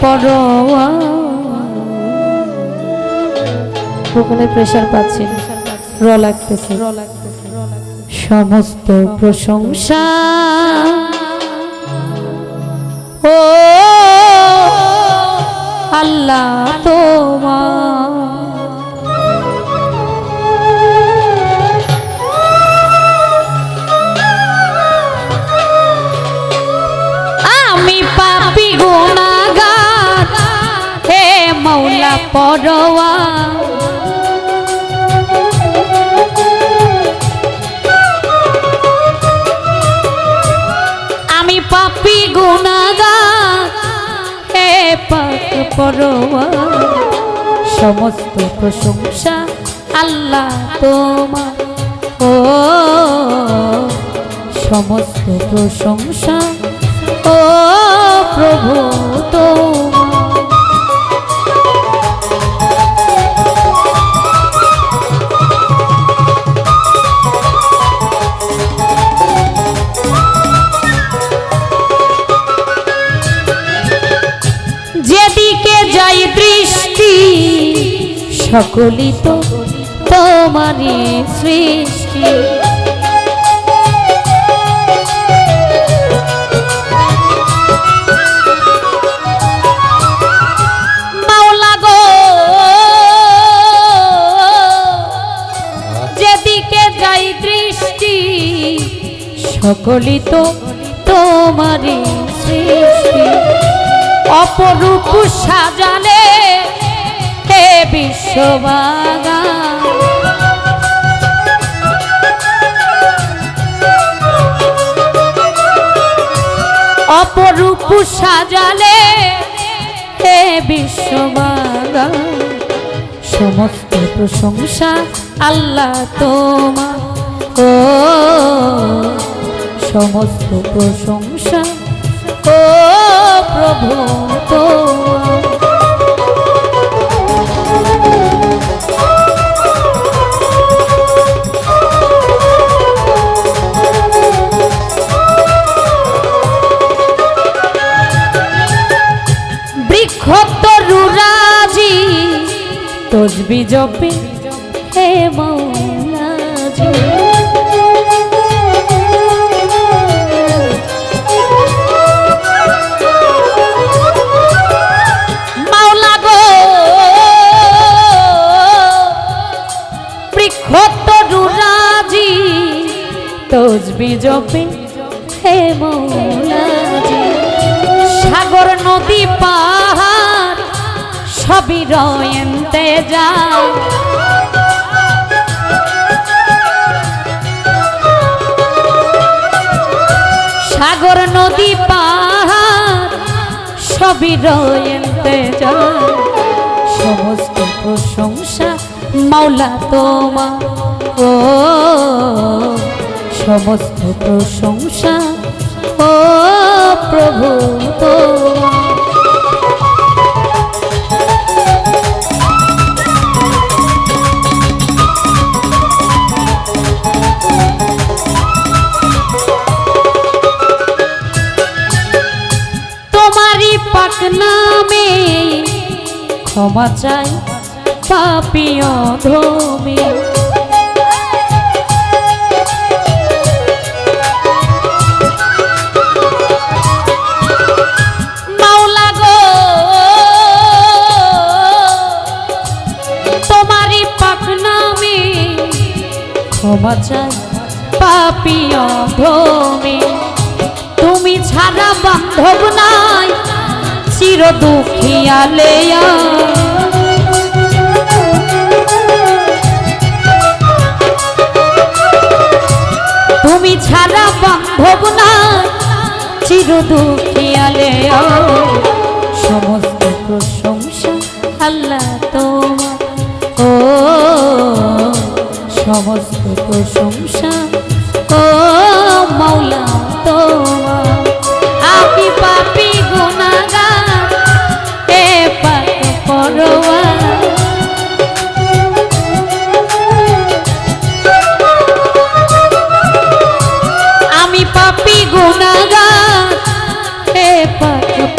পরোয়া। ওখানে প্রেশার পাচ্ছি র লাগতেছে। সমস্ত প্রশংসা। ও আল্লাহ তোমার মৌলা পরোয়া। আমি পাপি গুনাগার হে পাক পরোয়া। সমস্ত প্রশংসা আল্লাহ তোমার। ও, সমস্ত প্রশংসা, ও প্রভু তোমার। সকলই তো তোমারই সৃষ্টি। সকলই তো তোমারই সৃষ্টি। অপরূপ সাজালে বিশ্ববাগা। অপরূপ সাজালে হে বিশ্ববাগা। সমস্ত প্রশংসা আল্লাহ তোমার। ও, সমস্ত প্রশংসা ও প্রভু তোমার তসবি জপে হে তরুরাজি তসবি জপে হে মৌলাজি সাগর নদী পাহাড় রয়েন্তে যায় সাগর নদী পাহাড়, সবই যায় সমস্ত প্রশংসা মাওলা তোমার। ও, সমস্ত প্রশংসা ও প্রভু তোমার। ক্ষমা চাই পাপিয় ধমে ক্ষমা চাই পাপিয় ধমে তুমি ছাড়া বান্ধব নাই চির দুঃখিয়ালেয়া তুমি ছাড়া বান্ধব নাই চির দুঃখিয়ালেয়া সমস্ত প্রশংসা আল্লাহ তোমার। ও, সমস্ত প্রশংসা ও, মাওলা তোমার। আমি পাপি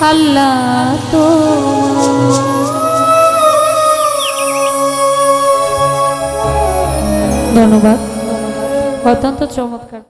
আল্লাহ তো ধন্যবাদ। অত্যন্ত চমৎকার।